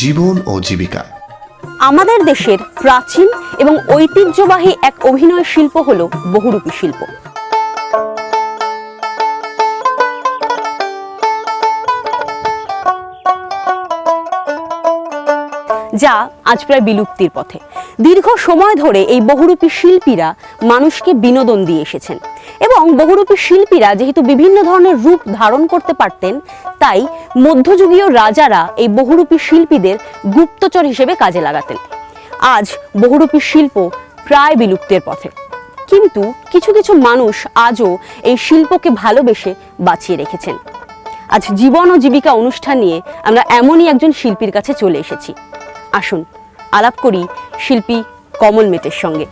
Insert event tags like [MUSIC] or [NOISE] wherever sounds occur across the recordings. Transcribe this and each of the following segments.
জীবন ও জীবিকা। আমাদের দেশের প্রাচীন এবং ঐতিহ্যবাহী এক অভিনয় শিল্প হল বহুরূপী শিল্প। যা আজ প্রায় বিলুপ্তির পথে। দীর্ঘ সময় ধরে এই বহুরূপী শিল্পীরা মানুষকে বিনোদন দিয়ে এসেছেন। এবং বহুরূপী শিল্পীরা যেহেতু বিভিন্ন ধরনের রূপ ধারণ করতে পারতেন, তাই মধ্যযুগীয় রাজারা এই বহুরূপী শিল্পীদের গুপ্তচর হিসেবে কাজে লাগাতেন। আজ বহুরূপী শিল্প প্রায় বিলুপ্তের পথে। কিন্তু কিছু কিছু মানুষ আজও এই শিল্পকে ভালোবেসে বাঁচিয়ে রেখেছেন। আজ জীবন ও জীবিকা অনুষ্ঠান নিয়ে আমরা এমনই একজন শিল্পীর কাছে চলে এসেছি। আসুন, আলাপ করি শিল্পী কমল মেটের সঙ্গে।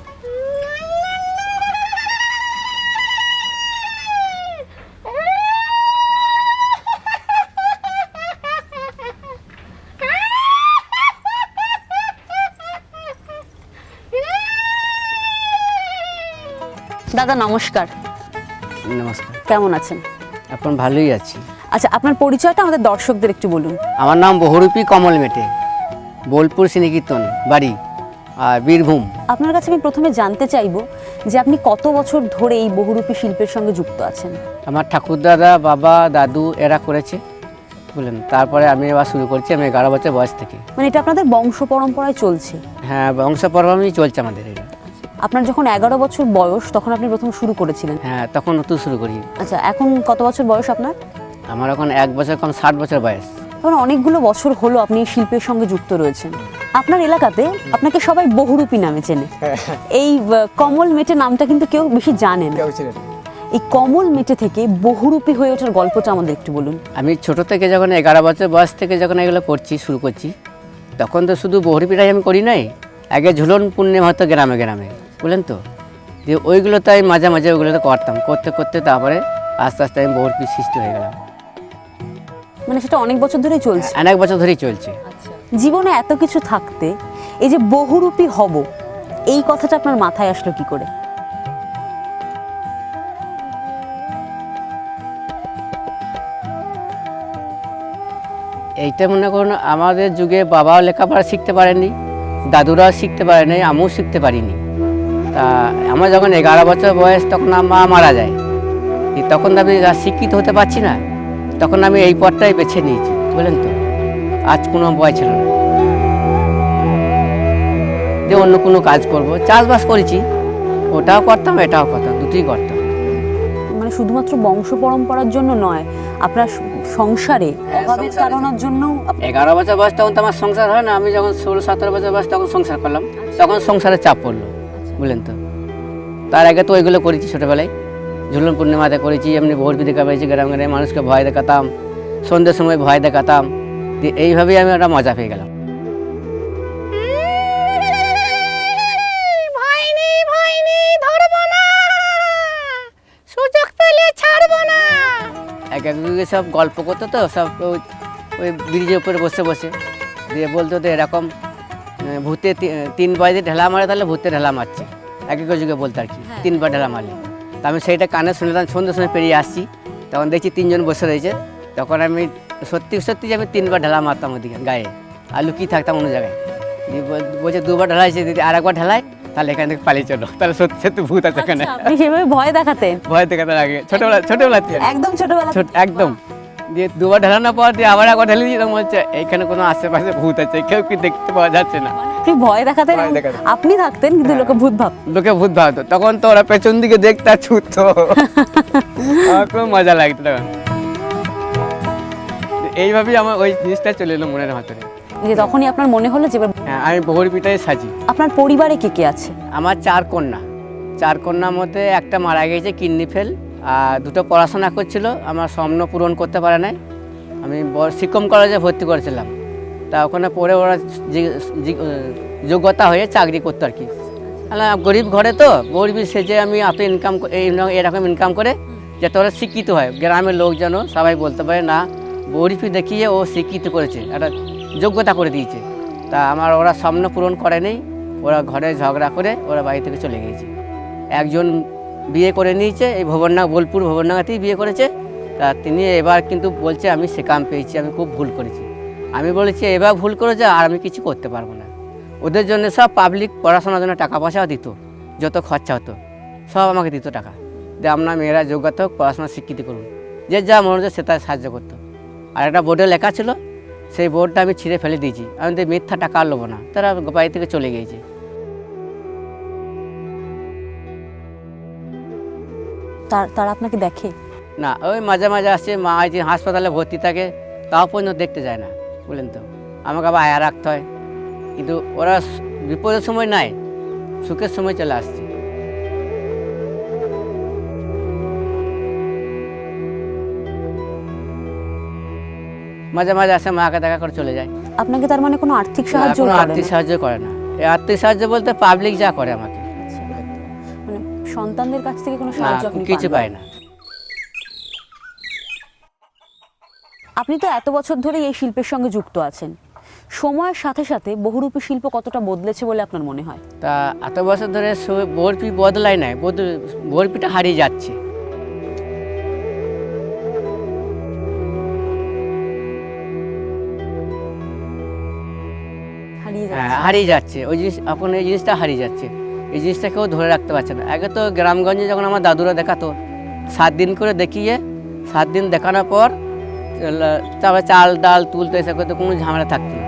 দাদা নমস্কার। নমস্কার। কেমন আছেন? এখন ভালোই আছি। আচ্ছা আপনার পরিচয়টা আমাদের দর্শকদের একটু বলুন। আমার নাম বহুরূপী কমল মেটে বোলপুর শ্রীনিকীর্তন বাড়ি আর বীরভূম। আপনার কাছে আমি প্রথমে জানতে চাইব যে আপনি কত বছর ধরে এই বহুরূপী শিল্পের সঙ্গে যুক্ত আছেন? আমার ঠাকুরদাদা বাবা দাদু এরা করেছে বুঝলেন? তারপরে আমি আবার শুরু করছি আমি এগারো বছর বয়স থেকে। মানে এটা আপনাদের বংশ পরম্পরায় চলছে? হ্যাঁ বংশ পরম্পরাই চলছে আমাদের আপনার যখন এগারো বছর বয়স তখন আপনি প্রথম শুরু করেছিলেন? হ্যাঁ তখন নতুন শুরু করি। আচ্ছা এখন কত বছর বয়স আপনার? আমার এখন এক বছর কম ষাট বছর বয়স। তখন অনেকগুলো বছর হলো আপনি এই শিল্পের সঙ্গে যুক্ত রয়েছেন। আপনার এলাকাতে আপনাকে সবাই বহুরূপী নামে চেনে। এই আহ, কমল মেটে নামটা কিন্তু কেউ বেশি জানে না। এই কমল মেটে থেকে বহুরূপী হয়ে ওঠার গল্পটা আমাদের একটু বলুন। আমি ছোট থেকে যখন এগারো বছর বয়স থেকে যখন এগুলো করছি শুরু করছি তখন তো শুধু বহরিপিটাই আমি করি নাই আগে ঝুলন পূর্ণিমা হতো গ্রামে গ্রামে। বুঝলেন তো? যে ওইগুলো তো আমি মাঝে মাঝে ওইগুলো তো করতাম। করতে করতে তারপরে আস্তে আস্তে আমি বহুরপি সৃষ্টি হয়ে গেলাম। মানে সেটা অনেক বছর ধরেই চলছে। অনেক বছর ধরেই চলছে। জীবনে এত কিছু থাকতে এই যে বহুরূপী হব এই কথাটা আপনার মাথায় আসলো কি করে? এইটা মনে করুন আমাদের যুগে বাবাও লেখাপড়া শিখতে পারেনি দাদুরাও শিখতে পারেনি আমিও শিখতে পারিনি। তা আমার যখন এগারো বছর বয়স তখন আমার মা মারা যায়। তখন আমি শিক্ষিত হতে পারছি না। তখন আমি এই পথটাই বেছে নিয়েছি বুঝলেন তো? আজ কোনো বয় ছিল না। যে অন্য কোনো কাজ করব চাষবাস করেছি। ওটাও করতাম এটাও করতাম দুটোই করতাম। মানে শুধুমাত্র বংশ পরম্পরার জন্য নয় আপনার সংসারে হ্যাঁ, অভাবের সংসারে। কারণের জন্য এগারো বছর বয়স তখন তো আমার সংসার হয় না আমি যখন ষোলো সতেরো বছর বয়স তখন সংসার করলাম। তখন সংসারে চাপ পড়ল। বুঝলেন তো? তার আগে তো ওইগুলো করেছি ছোটোবেলায়। ঝুলন পূর্ণিমাতে করেছি এমনি ভোর বিদিকা পেয়েছি গ্রাম গ্রামে মানুষকে ভয় দেখাতাম সন্ধ্যের সময় ভয় দেখাতাম দিয়ে এইভাবেই আমি একটা মজা পেয়ে গেলাম। এক সব গল্প করতো তো সব ওই ওই ব্রিজের উপরে বসে বসে। দিয়ে বলতো তো এরকম ভূতে তি- তিন বাজে ঢেলা মারে তাহলে ভূতে ঢেলা মারছে। এক এক যুগে বলতো আর কি তিনবার ঢেলা মারলে। তা আমি সেইটা কানে শুনলাম সন্ধ্যে সময় পেরিয়ে আসছি। তখন দেখছি তিনজন বসে রয়েছে। তখন আমি সত্যি সত্যি যে আমি তিনবার ঢেলা মারতাম ওদিকে গায়ে। আর লুকিয়ে থাকতাম অন্য জায়গায়। বলছে দুবার ঢেলাইছে দিদি আর একবার ঢেলাই তাহলে এখান থেকে পালিয়ে চলো। তাহলে সত্যি সত্যি ভূত আছে এখানে। আচ্ছা, সেভাবে ভয় দেখাতেন? ভয় দেখাতে লাগে। ছোটোবেলা ছোটোবেলা একদম ছোটবেলা ছোট একদম। দিয়ে দুবার ঢালানোর পর দিয়ে আবার একবার ঢেলে দিয়ে তখন হচ্ছে এইখানে কোনো আশেপাশে ভূত আছে কেউ কি দেখতে পাওয়া যাচ্ছে না। আপনি ভয় দেখাতেন দেখাতেন। আপনি থাকতেন কিন্তু লোকে ভূত ভাব লোকে ভূত ভাবতো। তখন তো ওরা পেছন দিকে দেখতে ছুটতো। আমার খুব মজা লাগতো তখন। এইভাবেই আমার ওই জিনিসটা চলে এলো মনের ভিতরে। যে তখনই আপনার মনে হলো যে হ্যাঁ আমি বহুর পিঠায় সাজি। আপনার পরিবারে কে কে আছে? আমার চার কন্যা। চার কন্যার মধ্যে একটা মারা গেছে কিডনি ফেল। আর দুটো পড়াশোনা করছিল, আমার স্বপ্ন পূরণ করতে পারে নাই। আমি শিক্ষম কলেজে ভর্তি করেছিলাম। তা ওখানে পড়ে ওরা যোগ্যতা হয়ে চাকরি করতো আর কি। গরিব ঘরে তো, গরিব সেজে আমি এত ইনকাম এরকম ইনকাম করে যাতে ওরা শিক্ষিত হয়। গ্রামের লোক যেন সবাই বলতে পারে, না, গরিবি দেখিয়ে ও শিক্ষিত করেছে, একটা যোগ্যতা করে দিয়েছে। তা আমার ওরা স্বপ্ন পূরণ করেনি ওরা ঘরে ঝগড়া করে ওরা বাড়ি থেকে চলে গিয়েছে। একজন বিয়ে করে নিয়েছে, এই ভবননা বোলপুর ভবননাগাতেই বিয়ে করেছে। তা তিনি এবার কিন্তু বলছে, আমি সেকাম পেয়েছি, আমি খুব ভুল করেছি। আমি বলেছি, এবার ভুল করেছে, আর আমি কিছু করতে পারব না। ওদের জন্য সব পাবলিক পড়াশোনার জন্য টাকা পয়সাও দিত, যত খরচা হতো, সব আমাকে দিত টাকা। যে আপনার মেয়েরা যোগ্যতা হোক পড়াশোনা স্বীকৃতি করুন। যে যা মনে হচ্ছে, সে তার সাহায্য করতো। আর একটা বোর্ডে লেখা ছিল, সেই বোর্ডটা আমি ছিঁড়ে ফেলে দিয়েছি। আমি তো মিথ্যা টাকা আর না। তারা বাড়ি থেকে চলে গিয়েছে। তার তারা আপনাকে দেখে? না ওই মাঝে মাঝে আসছে মা যে হাসপাতালে ভর্তি থাকে তাও পর্যন্ত দেখতে যায় না বলেন তো? আমাকে আবার আয়া রাখতে হয়। কিন্তু ওরা বিপদের সময় নাই সুখের সময় চলে আসছে। মাঝে মাঝে আসে মাকে দেখা করে চলে যায়। আপনাকে তার মানে কোনো আর্থিক সাহায্য আর্থিক সাহায্য করে না। এই আর্থিক সাহায্য বলতে পাবলিক যা করে আমাকে। সন্তানদের কাছ থেকে কোনো সাহায্য আপনি কিছু পায় না। আপনি তো এত বছর ধরে এই শিল্পের সঙ্গে যুক্ত আছেন। সময়ের সাথে সাথে বহুরূপী শিল্প কতটা বদলেছে বলে আপনার মনে হয়? তা এত বছর ধরে বরফি বদলায় নাই বরফিটা হারিয়ে যাচ্ছে। হারিয়ে হ্যাঁ যাচ্ছে। হারিয়ে যাচ্ছে। ওই জিনিস এখন এই জিনিসটা হারিয়ে যাচ্ছে। এই জিনিসটা কেউ ধরে রাখতে পারছে না। আগে তো গ্রামগঞ্জে যখন আমার দাদুরা দেখাতো সাত দিন করে দেখিয়ে সাত দিন দেখানোর পর তারপরে চাল ডাল তুলতে এসে করতে কোনো ঝামেলা থাকতো না।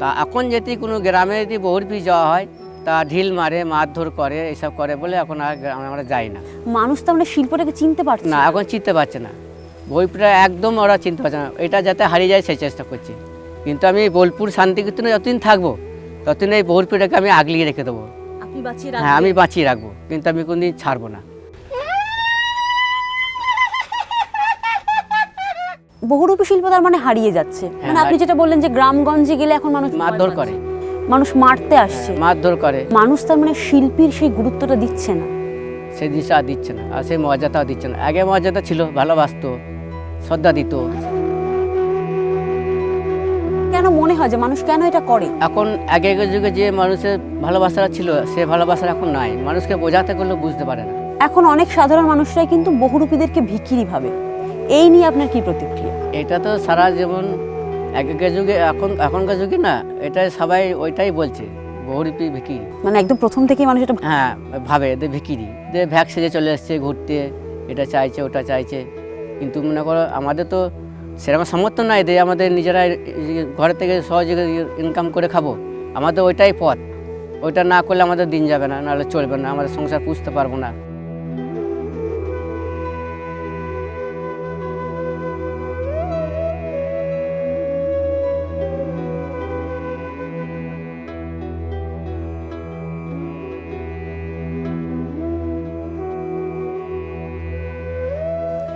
তা এখন যদি কোনো গ্রামে যদি বহরপি যাওয়া হয় তা ঢিল মারে মারধর করে এসব করে বলে এখন আর গ্রামে আমরা যাই না। মানুষ তো আমরা শিল্পটাকে চিনতে পারছে না। এখন চিনতে পারছে না। বইটা একদম ওরা চিনতে পারছে না। এটা যাতে হারিয়ে যায় সেই চেষ্টা করছে। কিন্তু আমি বোলপুর শান্তিকীর্তনে যতদিন থাকব ততদিন এই বইটাকে আমি আগলিয়ে রেখে দেবো। হ্যাঁ আমি বাঁচিয়ে রাখব। কিন্তু আমি কোনদিন ছাড়বো না। বহুরূপী শিল্প তার মানে হারিয়ে যাচ্ছে। মানে হ্যাঁ, আপনি যেটা বললেন যে গ্রামগঞ্জে গেলে এখন মানুষ মারধর করে। মানুষ মারতে আসছে। মারধর করে। মানুষ তার মানে শিল্পীর সেই গুরুত্বটা দিচ্ছে না। সেই জিনিসটা আর দিচ্ছে না। আর সেই মর্যাদাও দিচ্ছে না। আগে মর্যাদা ছিল ভালোবাসতো। শ্রদ্ধা দিত। কেন মনে হয় যে মানুষ কেন এটা করে? এখন আগেকার যুগে যে মানুষের ভালোবাসাটা ছিল সে ভালোবাসা এখন নাই। মানুষকে বোঝাতে করলেও বুঝতে পারে না। এখন অনেক সাধারণ মানুষরাই কিন্তু বহুরূপীদেরকে ভিখিরি ভাবে। এই নিয়ে আপনার কি প্রতিক্রিয়া? এটা তো সারা জীবন আগেকার যুগে এখন এখনকার যুগে না এটা সবাই ওইটাই বলছে বহুরূপী ভিকিরি মানে একদম প্রথম থেকেই মানুষ এটা হ্যাঁ ভাবে এদের ভিকিরি যে ভ্যাক সেজে চলে আসছে ঘুরতে এটা চাইছে ওটা চাইছে। কিন্তু মনে করো আমাদের তো সেরকম সামর্থ্য নাই যে আমাদের নিজেরা ঘরে থেকে সহজে ইনকাম করে খাব। আমাদের ওইটাই পথ। ওইটা না করলে আমাদের দিন যাবে না, নাহলে চলবে না, আমাদের সংসার পুষতে পারব না।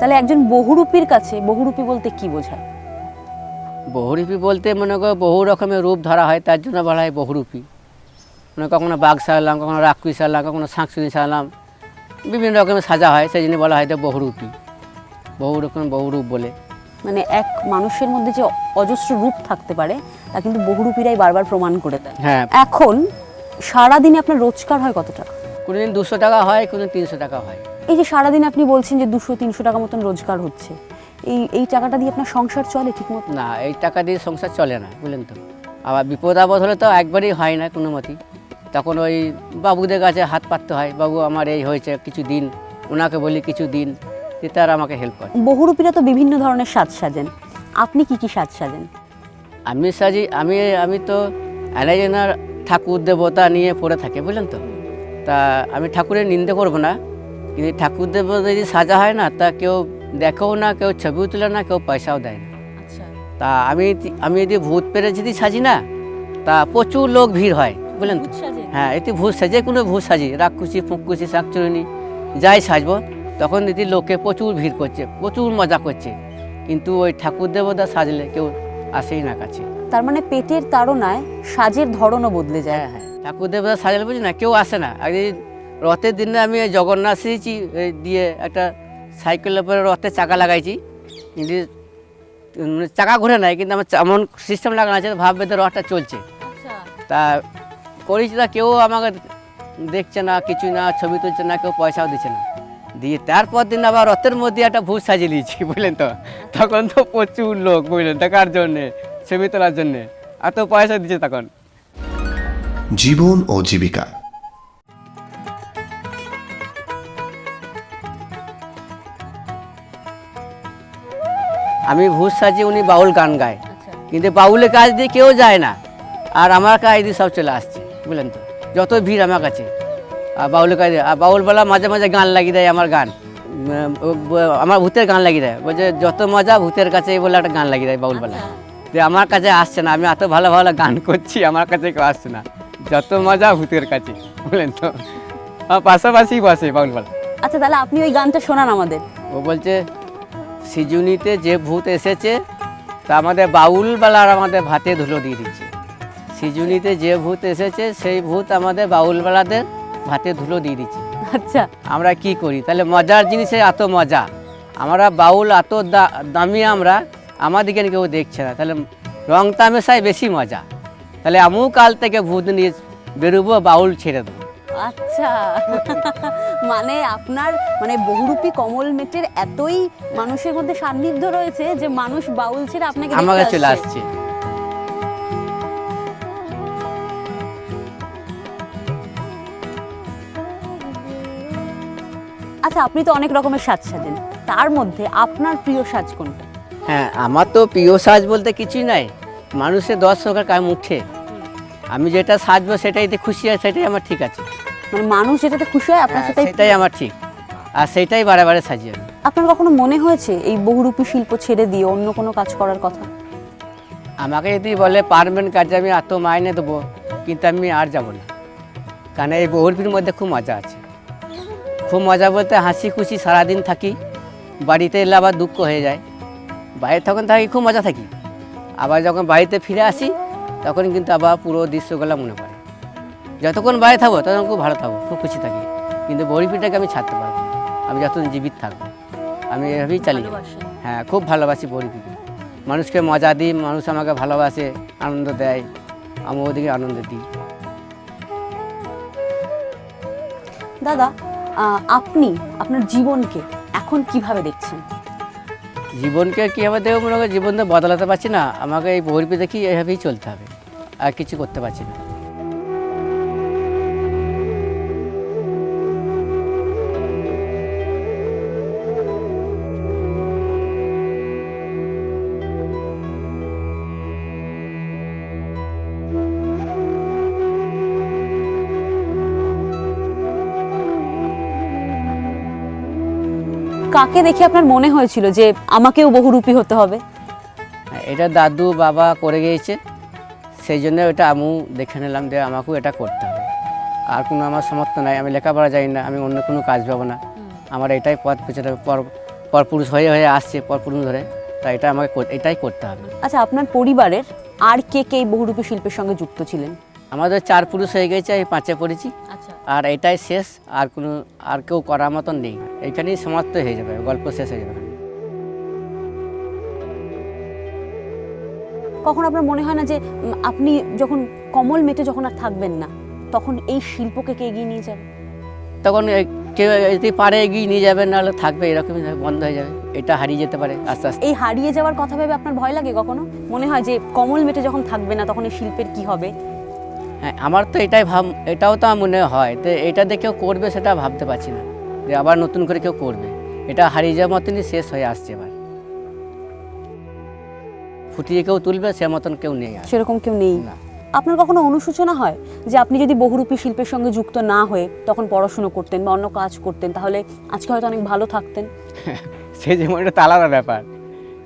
তাহলে একজন বহুরূপীর কাছে বহুরূপী বলতে কি বোঝায়? বহুরূপী বলতে মনে করো বহু রকমের রূপ ধরা হয় তার জন্য বলা হয় বহুরূপী। মানে কখনো বাঘ সারলাম কখনো রাক্ষুই সারলাম কখনো শাঁকচুনি সারলাম বিভিন্ন রকমের সাজা হয় সেই জন্য বলা হয় এটা বহুরূপী। বহু রকম বহুরূপ বলে। মানে এক মানুষের মধ্যে যে অজস্র রূপ থাকতে পারে তা কিন্তু বহুরূপীরাই বারবার প্রমাণ করে দেয়। হ্যাঁ। এখন সারাদিনে আপনার রোজগার হয় কত টাকা কোনোদিন দুশো টাকা হয় কোনোদিন তিনশো টাকা হয়। এই যে সারাদিন আপনি বলছেন যে দুশো তিনশো টাকা মতন রোজগার হচ্ছে এই এই টাকাটা দিয়ে আপনার সংসার চলে ঠিক মতো না এই টাকা দিয়ে সংসার চলে না বুঝলেন তো। আবার বিপদ আপদ হলে তো একবারই হয় না কোনো মতেই। তখন ওই বাবুদের কাছে হাত পাততে হয় বাবু আমার এই হয়েছে কিছু দিন ওনাকে বলি কিছু দিন তারা আমাকে হেল্প করে। বহুরূপীরা তো বিভিন্ন ধরনের সাজ সাজেন। আপনি কি কি সাজ সাজেন? আমি সাজি আমি আমি তো অ্যালাইজেনার ঠাকুর দেবতা নিয়ে পড়ে থাকি বুঝলেন তো। তা আমি ঠাকুরের নিন্দে করব না কিন্তু ঠাকুর দেবতা যদি সাজা হয় না তা কেউ দেখেও না কেউ ছবিও তুলে না কেউ পয়সাও দেয় না আচ্ছা তা আমি আমি যদি ভূত পেরে যদি সাজি না তা প্রচুর লোক ভিড় হয় বুঝলেন তো হ্যাঁ এতে ভূত সাজে কোনো ভূত সাজি রাক্ষুসি ফুঁকুসি শাকচুরনি যাই সাজবো তখন দিদি লোকে প্রচুর ভিড় করছে প্রচুর মজা করছে কিন্তু ওই ঠাকুর দেবতা সাজলে কেউ আসেই না কাছে তার মানে পেটের তাড়নায় সাজের ধরনও বদলে যায় হ্যাঁ ঠাকুর দেবতা সাজালে বুঝি না কেউ আসে না আর রথের দিনে আমি এই জগন্নাথ সেজেছি দিয়ে একটা সাইকেলের উপরে রথের চাকা লাগাইছি। কিন্তু চাকা ঘুরে নাই কিন্তু আমার এমন সিস্টেম লাগানো আছে ভাববে তো রথটা চলছে। তা করেছি তা কেউ আমাকে দেখছে না কিছু না ছবি তুলছে না কেউ পয়সাও দিচ্ছে না। দিয়ে তারপর দিন আবার রথের মধ্যে একটা ভূত সাজিয়ে নিয়েছি [LAUGHS] বুঝলেন তো? তখন তো প্রচুর লোক বুঝলেন তো কার জন্যে ছবি তোলার জন্যে। এত পয়সা দিচ্ছে তখন। জীবন ও জীবিকা। আমি ভূত সাজিয়ে উনি বাউল গান গায়। কিন্তু বাউলের কাজ দিয়ে কেউ যায় না। আর আমার কাজ দিয়ে সব চলে আসছে বুঝলেন তো? যত ভিড় আমার কাছে। আর বাউলের কাজ আর বাউলবেলা মাঝে মাঝে গান লাগিয়ে দেয় আমার গান। আমার ভূতের গান লাগিয়ে দেয়। বলছে যত মজা ভূতের কাছে বলে একটা গান লাগিয়ে দেয় বাউলবেলা যে আমার কাছে আসছে না আমি এত ভালো ভালো গান করছি আমার কাছে কেউ আসছে না। যত মজা ভূতের কাছে বুঝলেন তো? পাশাপাশি বসে বাউলবেলা আচ্ছা তাহলে আপনি ওই গানটা শোনান আমাদের। ও বলছে সিজুনিতে যে ভূত এসেছে তা আমাদের বাউলবেলা আর আমাদের ভাতে ধুলো দিয়ে দিচ্ছে। সিজুনিতে যে ভূত এসেছে সেই ভূত আমাদের বাউলবেলাদের ভাতে ধুলো দিয়ে দিচ্ছে। আচ্ছা। আমরা কি করি? তাহলে মজার জিনিসে এত মজা। আমরা বাউল এত দা- দামি আমরা আমাদিকে কেউ দেখছে না। তাহলে রং তামেশায় বেশি মজা। তাহলে আমিও কাল থেকে ভূত নিয়ে বেরোবো বাউল ছেড়ে দেবো। আচ্ছা। মানে আপনার মানে বহুরূপী কমল মেটের এতই মানুষের মধ্যে সান্নিধ্য রয়েছে যে মানুষ বাউল ছেড়ে আপনাকে আমার কাছে চলে আসছে। আচ্ছা আপনি তো অনেক রকমের সাজ সাজেন। তার মধ্যে আপনার প্রিয় সাজ কোনটা? হ্যাঁ আমার তো প্রিয় সাজ বলতে কিছুই নাই। মানুষের দশ দর্শকের কাম উঠে আমি যেটা সাজবো সেটাইতে খুশি হয় সেটাই আমার ঠিক আছে। মানে মানুষ যেটাতে খুশি হয় আপনার হ্যাঁ, সেটাই সেটাই আমার ঠিক। আর সেটাই বারে বারে সাজি আমি আপনার কখনো মনে হয়েছে এই বহুরূপী শিল্প ছেড়ে দিয়ে অন্য কোনো কাজ করার কথা? আমাকে যদি বলে পারবেন কাজে আমি এত মাইনে দেবো কিন্তু আমি আর যাব না। কারণ এই বহুরপির মধ্যে খুব মজা আছে। খুব মজা বলতে হাসি খুশি সারাদিন থাকি বাড়িতে এলে আবার দুঃখ হয়ে যায়। বাইরে তখন থাকি খুব মজা থাকি। আবার যখন বাড়িতে ফিরে আসি তখন কিন্তু আবার পুরো দৃশ্যগুলো মনে পড়ে। যতক্ষণ বাইরে থাকব ততক্ষণ খুব ভালো থাকব খুব খুশি থাকি। কিন্তু বড়িপিটাকে আমি ছাড়তে পারব না। আমি যতদিন জীবিত থাকব আমি এভাবেই চালিয়ে যাব। হ্যাঁ খুব ভালোবাসি বড়িপিকে মানুষকে মজা দিই মানুষ আমাকে ভালোবাসে আনন্দ দেয় আমি ওদিকে আনন্দ দিই। দাদা আপনি আপনার জীবনকে এখন কীভাবে দেখছেন? জীবনকে কীভাবে দেবো মনে করো জীবন তো বদলাতে পারছি না। আমাকে এই বহির্পি দেখি এভাবেই চলতে হবে। আর কিছু করতে পারছি না। কাকে দেখে আপনার মনে হয়েছিল যে আমাকেও বহুরূপী হতে হবে? এটা দাদু বাবা করে গিয়েছে সেই জন্য এটা আমিও দেখে নিলাম যে আমাকেও এটা করতে হবে। আর কোনো আমার সমর্থ নাই আমি লেখাপড়া জানি না আমি অন্য কোনো কাজ পাবো না। আমার এটাই পথ পেছনে পর পরপুরুষ হয়ে হয়ে আসছে পরপুরুষ ধরে তাই এটা আমাকে এটাই করতে হবে। আচ্ছা আপনার পরিবারের আর কে কে এই বহুরূপী শিল্পের সঙ্গে যুক্ত ছিলেন? আমাদের চার পুরুষ হয়ে গেছে আমি পাঁচে পড়েছি। আচ্ছা। আর এটাই শেষ আর কোনো আর কেউ করার মতন নেই। এইখানেই সমাপ্ত হয়ে যাবে গল্প শেষ হয়ে যাবে। কখন আপনার মনে হয় না যে আপনি যখন কমল মেটে যখন আর থাকবেন না তখন এই শিল্পকে কে এগিয়ে নিয়ে যাবে? তখন কেউ যদি পারে এগিয়ে নিয়ে যাবে নাহলে থাকবে এরকমই বন্ধ হয়ে যাবে। এটা হারিয়ে যেতে পারে আস্তে আস্তে। এই হারিয়ে যাওয়ার কথা ভেবে আপনার ভয় লাগে কখনো? মনে হয় যে কমল মেটে যখন থাকবে না তখন এই শিল্পের কি হবে? আমার তো এটাই ভাব এটাও তো মনে হয় তো এটা দিয়ে কেউ করবে সেটা ভাবতে পারছি না। যে আবার নতুন করে কেউ করবে। এটা হারিয়ে যাওয়ার মতনই শেষ হয়ে আসছে এবার। ফুটিয়ে কেউ তুলবে সে মতন কেউ নেই সেরকম কেউ নেই। না। আপনার কখনো অনুশোচনা হয় যে আপনি যদি বহুরূপী শিল্পের সঙ্গে যুক্ত না হয়ে তখন পড়াশুনো করতেন বা অন্য কাজ করতেন তাহলে আজকে হয়তো অনেক ভালো থাকতেন? [LAUGHS] সেই জীবনটা তো আলাদা ব্যাপার।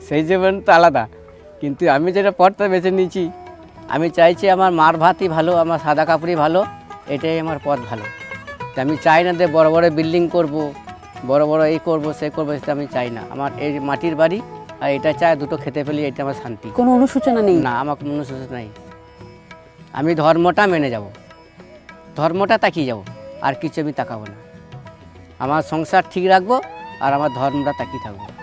সেই জীবন তো আলাদা। কিন্তু আমি যেটা পড়তে বেছে নিয়েছি আমি চাইছি আমার মার ভাতই ভালো আমার সাদা কাপড়ই ভালো এটাই আমার পথ ভালো। তা আমি চাই না যে বড় বড় বিল্ডিং করব বড় বড় এই করব সে করব সেটা আমি চাই না। আমার এই মাটির বাড়ি আর এটা চাই দুটো খেতে পেলে এটা আমার শান্তি। কোনো অনুশোচনা নেই? না আমার কোনো অনুসূচনা নেই। আমি ধর্মটা মেনে যাব। ধর্মটা তাকিয়ে যাব আর কিছু আমি তাকাবো না। আমার সংসার ঠিক রাখব আর আমার ধর্মটা তাকিয়ে থাকব।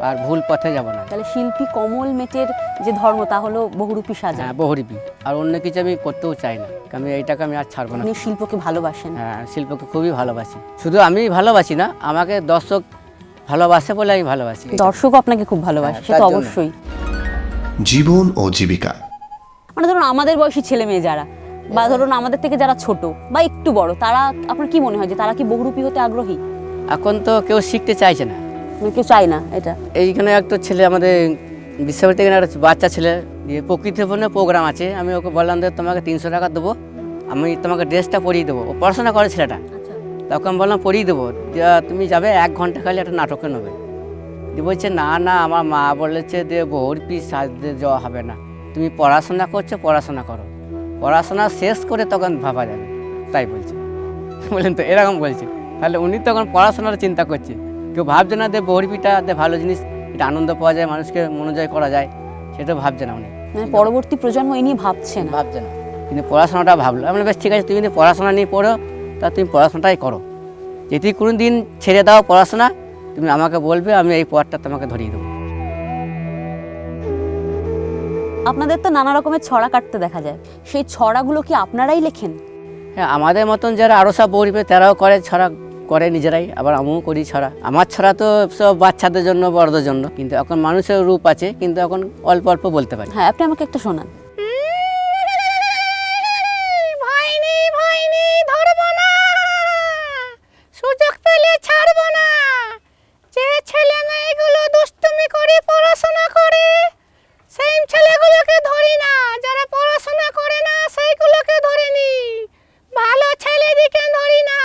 আর ভুল পথে যাব না। তাহলে শিল্পী কমল মেটের যে ধর্ম তা হলো বহুরূপী সাজা। হ্যাঁ বহুরূপী। আর অন্য কিছু আমি করতেও চাই না। আমি এইটাকে আমি আর ছাড়বো না। আপনি শিল্পকে ভালোবাসেন। হ্যাঁ শিল্পকে খুবই ভালোবাসি। শুধু আমি ভালোবাসি না আমাকে দর্শক ভালোবাসে বলে আমি ভালোবাসি। দর্শকও আপনাকে খুব ভালোবাসে হ্যাঁ, সে তো অবশ্যই। জীবন ও জীবিকা। মানে ধরুন আমাদের বয়সী ছেলে মেয়ে যারা বা ধরুন আমাদের থেকে যারা ছোট বা একটু বড় তারা আপনার কি মনে হয় যে তারা কি বহুরূপী হতে আগ্রহী? এখন তো কেউ শিখতে চাইছে না। মানে কেউ চায় না এটা। এইখানে একটা ছেলে আমাদের বিশ্বভারতী এখানে একটা বাচ্চা ছেলে দিয়ে প্রকৃতি ভবনে প্রোগ্রাম আছে। আমি ওকে বললাম যে তোমাকে তিনশো টাকা দেবো। আমি তোমাকে ড্রেসটা পরিয়ে দেবো। ও পড়াশোনা করে ছেলেটা। তখন বললাম পরিয়ে দেবো। তুমি যাবে এক ঘণ্টা খালি একটা নাটকে নেবে। দিয়ে বলছে না না আমার মা বলেছে যে বহুর পিস সাজতে যাওয়া হবে না। তুমি পড়াশোনা করছ পড়াশোনা করো। পড়াশোনা শেষ করে তখন ভাবা যাবে। তাই বলছে। বললেন তো এরকম বলছে। তাহলে উনি তখন পড়াশোনার চিন্তা করছে। কেউ ভাবছে না যে বহরপিটা যে ভালো জিনিস এটা আনন্দ পাওয়া যায় মানুষকে মনোজয় করা যায় সেটা ভাবছে না উনি। মানে পরবর্তী প্রজন্ম এই নিয়ে ভাবছে না? ভাবছে না। কিন্তু পড়াশোনাটা ভাবলো। আমি বেশ ঠিক আছে তুমি যদি পড়াশোনা নিয়ে পড়ো তা তুমি পড়াশোনাটাই করো। যদি কোনো দিন ছেড়ে দাও পড়াশোনা তুমি আমাকে বলবে আমি এই পথটা তোমাকে ধরিয়ে দেবো। আপনাদের তো নানা রকমের ছড়া কাটতে দেখা যায়। সেই ছড়াগুলো কি আপনারাই লেখেন? হ্যাঁ আমাদের মতন যারা আরও সব বউরিপে তারাও করে ছড়া করে নিজেরাই, আবার আমিও করি ছড়া। আমার ছড়া তো সব বাচ্চাদের জন্য, বড়দের জন্য। কিন্তু এখন মানুষের রূপ আছে, কিন্তু এখন অল্প অল্প বলতে পারি। হ্যাঁ আপনি আমাকে একটা শোনান ভয় নেই ভয় নেই ধরবো না সুযোগ পেলে ছাড়বো না যে ছেলে মেয়েগুলো দুষ্টুমি করে পড়াশোনা করে সেই ছেলেগুলোকে ধরি না যারা পড়াশোনা করে না সেইগুলোকে ধরে নি ভালো ছেলেদিকে ধরি না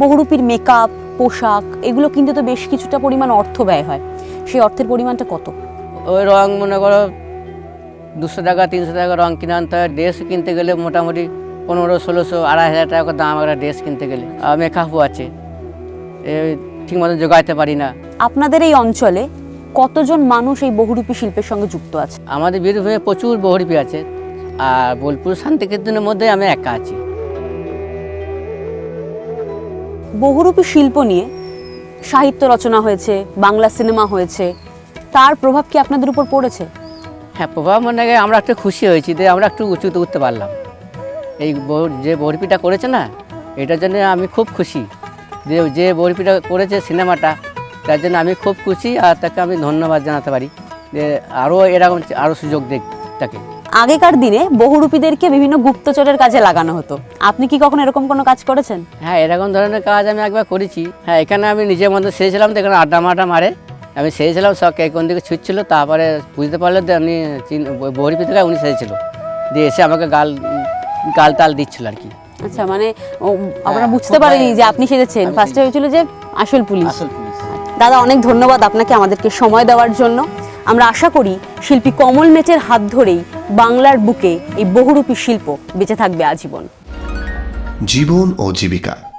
বহুরূপীর মেকআপ পোশাক এগুলো কিনতে তো বেশ কিছুটা পরিমাণ অর্থ ব্যয় হয়। সেই অর্থের পরিমাণটা কত? ওই রং মনে করো দুশো টাকা তিনশো টাকা রং কিনে আনতে হয়। ড্রেস কিনতে গেলে মোটামুটি পনেরো ষোলোশো আড়াই হাজার টাকা দাম একটা ড্রেস কিনতে গেলে। আর মেকআপও আছে। ঠিক মতো জোগাইতে পারি না। আপনাদের এই অঞ্চলে কতজন মানুষ এই বহুরূপী শিল্পের সঙ্গে যুক্ত আছে? আমাদের বীরভূমে প্রচুর বহুরূপী আছে। আর বোলপুর শান্তিকেতনের মধ্যে আমি একা আছি। বহুরূপী শিল্প নিয়ে সাহিত্য রচনা হয়েছে, বাংলা সিনেমা হয়েছে, তার প্রভাব কি আপনাদের উপর পড়েছে? হ্যাঁ প্রভাব মানে আমরা একটু খুশি হয়েছি যে আমরা একটু উঁচুতে উঠতে পারলাম। এই যে বরপিটা করেছে না, এটার জন্য আমি খুব খুশি। যে যে বরপিটা করেছে সিনেমাটা, তার জন্য আমি খুব খুশি আর তাকে আমি ধন্যবাদ জানাতে পারি যে আরও এরকম আরও সুযোগ দেখ তাকে। আগেকার দিনে বহুরূপীদেরকে বিভিন্ন গুপ্তচরের কাজে লাগানো হতো। আপনি কি কখনো এরকম কোনো কাজ করেছেন? হ্যাঁ এরকম ধরনের কাজ আমি একবার করেছি। হ্যাঁ এখানে আমি নিজের মধ্যে সেরেছিলাম তো এখানে আড্ডা মাড্ডা মারে। আমি সেরেছিলাম সব কে কোন দিকে ছুটছিল তারপরে বুঝতে পারলে যে উনি বহরিপি থেকে উনি সেরেছিল। দিয়ে এসে আমাকে গাল গাল তাল দিচ্ছিল আর কি। আচ্ছা মানে আমরা হ্যাঁ, বুঝতে পারিনি যে আপনি সেরেছেন। ফার্স্টে হয়েছিল যে আসল পুলিশ। আসল পুলিশ। দাদা অনেক ধন্যবাদ আপনাকে আমাদেরকে সময় দেওয়ার জন্য। আমরা আশা করি শিল্পী কমল মেটের হাত ধরেই বাংলার বুকে এই বহুরূপী শিল্প বেঁচে থাকবে আজীবন। জীবন ও জীবিকা।